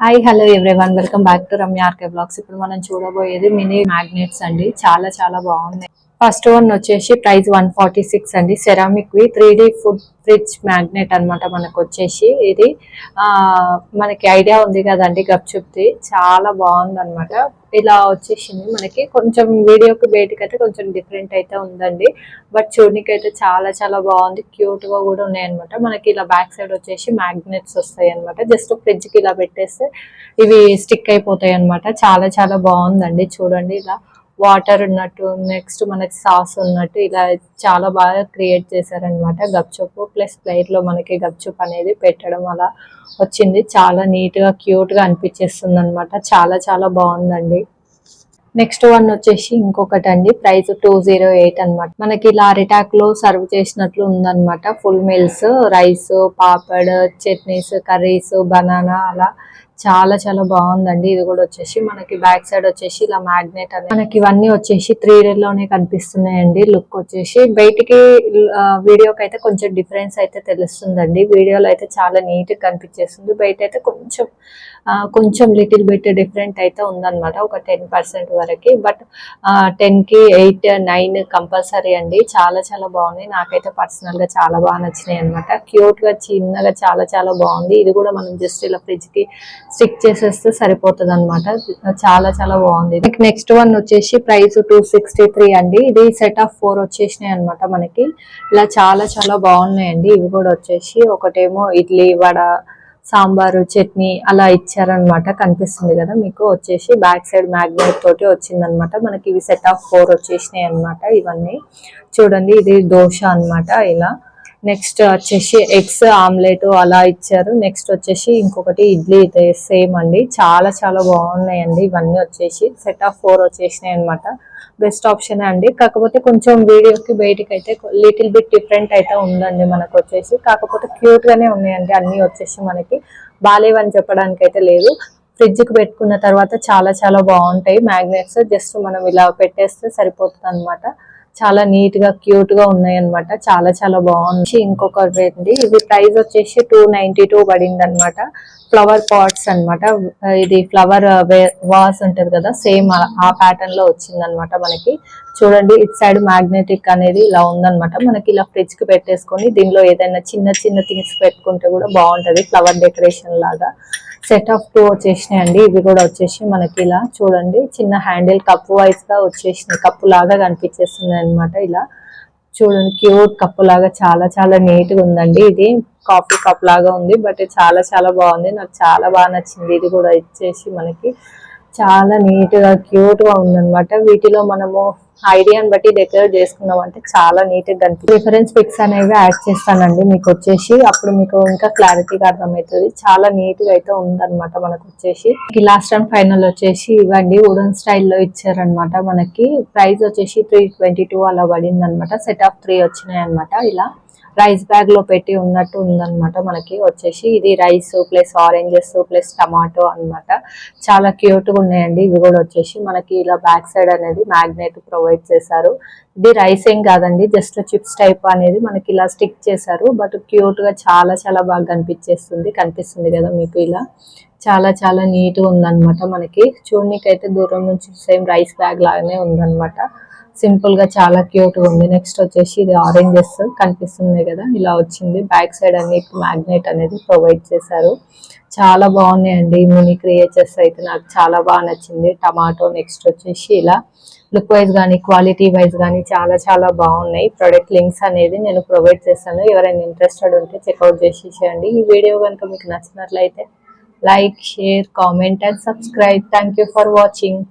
Hi hello everyone welcome back to Ramya RK blogs ఇప్పుడు మనం చూడబోయేది మినీ మ్యాగ్నెట్స్ అండి. చాలా చాలా బాగున్నాయి. ఫస్ట్ వన్ వచ్చేసి ప్రైస్ వన్ ఫార్టీ సిక్స్ అండి. సెరామిక్వి three D food fridge magnet అన్నమాట మనకు వచ్చేసి ఇది. మనకి ఐడియా ఉంది కదండి గప్చుప్ది చాలా బాగుంది అనమాట ఇలా వచ్చేసింది మనకి. కొంచెం వీడియోకి బయటకి అయితే కొంచెం డిఫరెంట్ అయితే ఉందండి. బట్ చూడడానికి అయితే చాలా చాలా బాగుంది. క్యూట్గా కూడా ఉన్నాయన్నమాట. మనకి ఇలా బ్యాక్ సైడ్ వచ్చేసి మ్యాగ్నెట్స్ వస్తాయి అనమాట జస్ట్ ఫ్రిడ్జ్కి ఇలా పెట్టేస్తే ఇవి స్టిక్ అయిపోతాయి అనమాట చాలా చాలా బాగుందండి. చూడండి ఇలా. వాటర్ ఉన్నట్టు నెక్స్ట్ మనకి సాస్ ఉన్నట్టు ఇలా చాలా బాగా క్రియేట్ చేశారనమాట గప్చుప్ ప్లస్ ప్లేట్లో మనకి గప్చుప్ అనేది పెట్టడం అలా వచ్చింది. చాలా నీట్గా క్యూట్గా అనిపించేస్తుంది అనమాట చాలా చాలా బాగుందండి. నెక్స్ట్ వన్ వచ్చేసి ఇంకొకటి అండి ప్రైస్ టూ జీరో ఎయిట్ అనమాట మనకి ఇలా అరిటాక్లో సర్వ్ చేసినట్లు ఉందన్నమాట. Full meals rice papad chutneys curries banana అలా చాలా చాలా బాగుందండి. ఇది కూడా వచ్చేసి మనకి బ్యాక్ సైడ్ వచ్చేసి ఇలా మ్యాగ్నెట్ అనేది మనకి ఇవన్నీ వచ్చేసి త్రీ లోనే కనిపిస్తున్నాయండి. లుక్ వచ్చేసి బయటికి వీడియోకి అయితే కొంచెం డిఫరెన్స్ అయితే తెలుస్తుందండి. వీడియోలో అయితే చాలా నీట్గా కనిపించేస్తుంది. బయట అయితే కొంచెం కొంచెం లిటిల్ బిట్ డిఫరెంట్ అయితే ఉందన్నమాట. ఒక టెన్ పర్సెంట్ వరకు. బట్ టెన్కి ఎయిట్ నైన్ కంపల్సరీ అండి. చాలా చాలా బాగున్నాయి. నాకైతే పర్సనల్గా చాలా బాగా నచ్చినాయి అనమాట క్యూట్గా చిన్నగా చాలా చాలా బాగుంది. ఇది కూడా మనం జస్ట్ ఇలా ఫ్రిడ్జ్కి స్టిక్ చేసేస్తే సరిపోతుంది అనమాట చాలా చాలా బాగుంది. నెక్స్ట్ వన్ వచ్చేసి ప్రైస్ టూ సిక్స్టీ త్రీ అండి. ఇది సెట్ ఆఫ్ ఫోర్ వచ్చేసినాయి అనమాట మనకి. ఇలా చాలా చాలా బాగున్నాయండి. ఇవి కూడా వచ్చేసి ఒకటేమో ఇడ్లీ వడ సాంబారు చట్నీ అలా ఇచ్చారనమాట కనిపిస్తుంది కదా మీకు? వచ్చేసి బ్యాక్ సైడ్ మ్యాగ్నెట్ తోటి వచ్చిందనమాట మనకి ఇవి సెట్ ఆఫ్ ఫోర్ వచ్చేసినాయి అనమాట ఇవన్నీ. చూడండి ఇది దోశ అన్నమాట ఇలా. నెక్స్ట్ వచ్చేసి ఎగ్స్ ఆమ్లెట్ అలా ఇచ్చారు. నెక్స్ట్ వచ్చేసి ఇంకొకటి ఇడ్లీ అయితే సేమ్ అండి. చాలా చాలా బాగున్నాయండి. ఇవన్నీ వచ్చేసి సెట్ ఆఫ్ ఫోర్ వచ్చేసినాయి అనమాట బెస్ట్ ఆప్షన్ అండి. కాకపోతే కొంచెం వీడియోకి బయటికి అయితే లిటిల్ బిట్ డిఫరెంట్ అయితే ఉందండి మనకు వచ్చేసి. కాకపోతే క్యూట్ గానే ఉన్నాయండి. అన్ని వచ్చేసి మనకి బాగాలేవని చెప్పడానికి అయితే లేదు ఫ్రిడ్జ్కి పెట్టుకున్న తర్వాత చాలా చాలా బాగుంటాయి. మ్యాగ్నెట్స్ జస్ట్ మనం ఇలా పెట్టేస్తే సరిపోతుంది అనమాట చాలా నీట్గా క్యూట్గా ఉన్నాయి అనమాట చాలా చాలా బాగుంది. ఇంకొకటి అండి ఇది ప్రైస్ వచ్చేసి టూ నైన్టీ టూ పడింది అనమాట ఫ్లవర్ పాట్స్ అన్నమాట. ఇది ఫ్లవర్ వాస్ uh, ఉంటది కదా సేమ్ ఆ ప్యాటర్న్లో వచ్చింది అనమాట మనకి. చూడండి ఇట్ సైడ్ మ్యాగ్నెటిక్ అనేది ఇలా ఉందన్నమాట. మనకి ఇలా ఫ్రిడ్జ్కి పెట్టేసుకొని దీనిలో ఏదైనా చిన్న చిన్న థింగ్స్ పెట్టుకుంటే కూడా బాగుంటది. ఫ్లవర్ డెకరేషన్ లాగా. సెట్ ఆఫ్ టూ వచ్చేసినాయండి ఇవి కూడా వచ్చేసి మనకి ఇలా చూడండి. చిన్న హ్యాండిల్ కప్ వైజ్గా వచ్చేసింది కప్పు లాగా కనిపించేస్తుంది అనమాట ఇలా. చూడండి క్యూట్ కప్పు లాగా చాలా చాలా నీట్గా ఉందండి. ఇది కాఫీ కప్ లాగా ఉంది బట్ చాలా చాలా బాగుంది. నాకు చాలా బాగా నచ్చింది. ఇది కూడా ఇచ్చేసి మనకి చాలా నీట్గా క్యూట్గా ఉందన్నమాట. వీటిలో మనము ఐడియాని బట్టి డెకరేట్ చేసుకున్నాం అంటే చాలా నీట్గా కనిపిస్తుంది రిఫరెన్స్ పిక్స్ అనేవి యాడ్ చేస్తానండి మీకు వచ్చేసి అప్పుడు మీకు ఇంకా క్లారిటీగా అర్థమవుతుంది. చాలా నీట్గా అయితే ఉందన్నమాట మనకు వచ్చేసి లాస్ట్ అండ్ ఫైనల్ వచ్చేసి ఇవ్వండి. వుడెన్ స్టైల్లో ఇచ్చారనమాట మనకి. ప్రైస్ వచ్చేసి త్రీ ట్వంటీ టూ అలా పడింది అనమాట సెట్ ఆఫ్ త్రీ వచ్చినాయి అనమాట ఇలా. రైస్ బ్యాగ్లో పెట్టి ఉన్నట్టు ఉందన్నమాట మనకి. వచ్చేసి ఇది rice plus oranges plus tomato అన్నమాట. చాలా క్యూట్గా ఉన్నాయండి. ఇవి కూడా వచ్చేసి మనకి ఇలా బ్యాక్ సైడ్ అనేది మ్యాగ్నెట్ ప్రొవైడ్ చేశారు. ఇది రైస్ ఏం కాదండి. జస్ట్ చిప్స్ టైప్ అనేది మనకి ఇలా స్టిక్ చేశారు. బట్ క్యూట్గా చాలా చాలా బాగా కనిపించేస్తుంది. కనిపిస్తుంది కదా మీకు ఇలా. చాలా చాలా నీట్గా ఉందన్నమాట మనకి. చూడనీకైతే దూరం నుంచి సేమ్ రైస్ బ్యాగ్ లాగానే ఉందన్నమాట. సింపుల్గా చాలా క్యూట్గా ఉంది. నెక్స్ట్ వచ్చేసి ఇది ఆరెంజెస్ కనిపిస్తుంది కదా ఇలా వచ్చింది. బ్యాక్ సైడ్ అన్ని మ్యాగ్నెట్ అనేది ప్రొవైడ్ చేశారు. చాలా బాగున్నాయండి మినీ క్రియేచర్స్ అయితే నాకు చాలా బాగా నచ్చింది. టమాటో నెక్స్ట్ వచ్చేసి ఇలా లుక్ వైజ్ కానీ క్వాలిటీ వైజ్ కానీ చాలా చాలా బాగున్నాయి. ప్రొడక్ట్ లింక్స్ అనేది నేను ప్రొవైడ్ చేస్తాను ఎవరైనా ఇంట్రెస్టెడ్ ఉంటే చెక్అవుట్ చేసేసేయండి ఈ వీడియో కనుక మీకు నచ్చినట్లయితే like share comment and subscribe. Thank for watching.